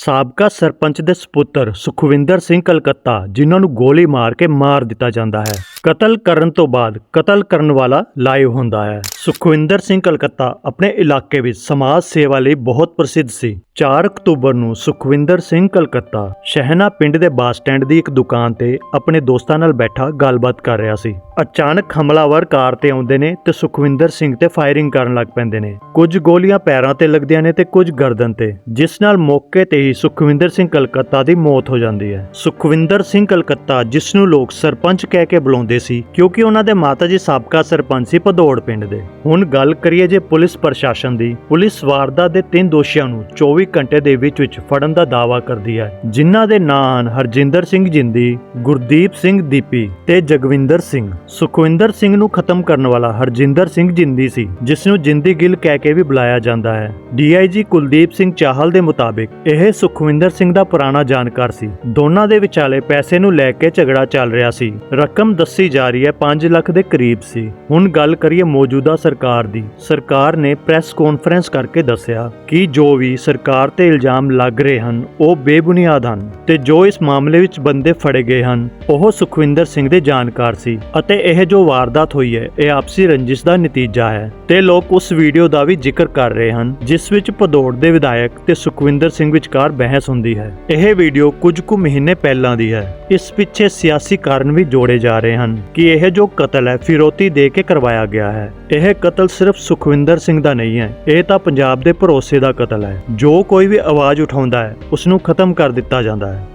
ਸਾਬਕਾ ਸਰਪੰਚ ਦੇ ਸੁਪੁੱਤਰ ਸੁਖਵਿੰਦਰ ਸਿੰਘ ਕਲਕੱਤਾ, ਜਿਨ੍ਹਾਂ ਨੂੰ ਗੋਲੀ ਮਾਰ ਕੇ ਮਾਰ ਦਿੱਤਾ ਜਾਂਦਾ ਹੈ। ਕਤਲ ਕਰਨ ਤੋਂ ਬਾਅਦ ਕਤਲ ਕਰਨ ਵਾਲਾ ਲਾਈਵ ਹੁੰਦਾ ਹੈ। ਸੁਖਵਿੰਦਰ ਸਿੰਘ ਕਲਕੱਤਾ ਆਪਣੇ ਇਲਾਕੇ ਵਿੱਚ ਸਮਾਜ ਸੇਵਾ ਲਈ ਬਹੁਤ ਪ੍ਰਸਿੱਧ ਸੀ। 4 ਅਕਤੂਬਰ ਨੂੰ ਸੁਖਵਿੰਦਰ ਸਿੰਘ ਕਲਕੱਤਾ ਸ਼ਹਿਨਾ ਪਿੰਡ ਦੇ ਬੱਸ ਸਟੈਂਡ ਦੀ ਇੱਕ ਦੁਕਾਨ ਤੇ ਆਪਣੇ ਦੋਸਤਾਂ ਨਾਲ ਬੈਠਾ ਗੱਲਬਾਤ ਕਰ ਰਿਹਾ ਸੀ। ਅਚਾਨਕ ਹਮਲਾਵਰ ਕਾਰ ਤੇ ਆਉਂਦੇ ਨੇ ਤੇ ਸੁਖਵਿੰਦਰ ਸਿੰਘ ਤੇ ਫਾਇਰਿੰਗ ਕਰਨ ਲੱਗ ਪੈਂਦੇ ਨੇ। ਕੁਝ ਗੋਲੀਆਂ ਪੈਰਾਂ ਤੇ ਲੱਗਦੀਆਂ ਨੇ ਤੇ ਕੁਝ ਗਰਦਨ ਤੇ, ਜਿਸ ਨਾਲ ਮੌਕੇ ਤੇ ਹੀ ਸੁਖਵਿੰਦਰ ਸਿੰਘ ਕਲਕੱਤਾ ਦੀ ਮੌਤ ਹੋ ਜਾਂਦੀ ਹੈ। ਸੁਖਵਿੰਦਰ ਸਿੰਘ ਕਲਕੱਤਾ, ਜਿਸ ਨੂੰ ਲੋਕ ਸਰਪੰਚ ਕਹਿ ਕੇ ਬੁਲਾਉਂਦੇ ਸੀ ਕਿਉਂਕਿ ਉਹਨਾਂ ਦੇ ਮਾਤਾ ਜੀ ਸਾਬਕਾ ਸਰਪੰਚ ਸੀ ਭਦੌੜ ਪਿੰਡ ਦੇ। ਹੁਣ ਗੱਲ ਕਰੀਏ ਜੇ ਪੁਲਿਸ ਪ੍ਰਸ਼ਾਸਨ ਦੀ, ਪੁਲਿਸ ਵਾਰਦਾਤ ਦੇ ਤਿੰਨ ਦੋਸ਼ੀਆਂ ਨੂੰ 24 ਘੰਟੇ ਦੇ ਵਿੱਚ ਵਿੱਚ ਫੜਨ ਦਾ ਦਾਅਵਾ ਕਰਦੀ ਹੈ, ਜਿਨ੍ਹਾਂ ਦੇ ਨਾਂ ਹਨ ਹਰਜਿੰਦਰ ਸਿੰਘ ਜਿੰਦੀ, ਗੁਰਦੀਪ ਸਿੰਘ ਦੀਪੀ ਤੇ ਜਗਵਿੰਦਰ ਸਿੰਘ। ਸੁਖਵਿੰਦਰ ਸਿੰਘ ਨੂੰ ਖਤਮ ਕਰਨ ਵਾਲਾ ਹਰਜਿੰਦਰ ਸਿੰਘ ਜਿੰਦੀ ਸੀ, ਜਿਸ ਨੂੰ ਜਿੰਦੀ ਗਿੱਲ ਕਹਿ ਕੇ ਵੀ ਬੁਲਾਇਆ ਜਾਂਦਾ ਹੈ। ਡੀਆਈਜੀ ਕੁਲਦੀਪ ਸਿੰਘ ਚਾਹਲ ਦੇ ਮੁਤਾਬਿਕ ਇਹ ਸੁਖਵਿੰਦਰ ਸਿੰਘ ਦਾ ਪੁਰਾਣਾ ਜਾਣਕਾਰ ਸੀ। ਦੋਨਾਂ ਦੇ ਵਿਚਾਲੇ ਪੈਸੇ ਨੂੰ ਲੈ ਕੇ ਝਗੜਾ ਚੱਲ ਰਿਹਾ ਸੀ। ਰਕਮ ਦੱਸ ਜਾ ਰਹੀ ਹੈ 5 ਲੱਖ ਦੇ ਕਰੀਬ ਸੀ। ਹੁਣ ਗੱਲ ਕਰੀਏ ਮੌਜੂਦਾ ਸਰਕਾਰ ਦੀ। ਸਰਕਾਰ ਨੇ ਪ੍ਰੈਸ ਕਾਨਫਰੰਸ ਕਰਕੇ ਦੱਸਿਆ ਕਿ ਜੋ ਵੀ ਸਰਕਾਰ ਤੇ ਇਲਜ਼ਾਮ ਲੱਗ ਰਹੇ ਹਨ, ਉਹ ਬੇਬੁਨਿਆਦ ਹਨ ਤੇ ਜੋ ਇਸ ਮਾਮਲੇ ਵਿੱਚ ਬੰਦੇ ਫੜੇ ਗਏ ਹਨ, ਉਹ ਸੁਖਵਿੰਦਰ ਸਿੰਘ ਦੇ ਜਾਣਕਾਰ ਸੀ ਅਤੇ ਇਹ ਜੋ ਵਾਰਦਾਤ ਹੋਈ ਹੈ, ਇਹ ਆਪਸੀ ਰੰਜਿਸ਼ ਦਾ ਨਤੀਜਾ ਹੈ ਤੇ ਲੋਕ ਉਸ ਵੀਡੀਓ ਦਾ ਵੀ ਜ਼ਿਕਰ ਕਰ ਰਹੇ ਹਨ, ਜਿਸ ਵਿੱਚ ਭਦੌੜ ਦੇ ਵਿਧਾਇਕ ਤੇ ਸੁਖਵਿੰਦਰ ਸਿੰਘ ਵਿਚਕਾਰ ਬਹਿਸ ਹੁੰਦੀ ਹੈ। ਇਹ ਵੀਡੀਓ ਕੁਝ ਕੁ ਮਹੀਨੇ ਪਹਿਲਾਂ ਦੀ ਹੈ। ਇਸ ਪਿੱਛੇ ਸਿਆਸੀ ਕਾਰਨ ਵੀ ਜੋੜੇ ਜਾ ਰਹੇ ਹਨ ਕਿ ਇਹ ਜੋ ਕਤਲ ਹੈ, ਫਿਰੋਤੀ ਦੇ ਕੇ ਕਰਵਾਇਆ ਗਿਆ ਹੈ। ਇਹ ਕਤਲ ਸਿਰਫ ਸੁਖਵਿੰਦਰ ਸਿੰਘ ਦਾ ਨਹੀਂ ਹੈ, ਇਹ ਤਾਂ ਪੰਜਾਬ ਦੇ ਭਰੋਸੇ ਦਾ ਕਤਲ ਹੈ। ਜੋ ਕੋਈ ਵੀ ਆਵਾਜ਼ ਉਠਾਉਂਦਾ ਹੈ ਉਸ ਨੂੰ ਖਤਮ ਕਰ ਦਿੱਤਾ ਜਾਂਦਾ ਹੈ।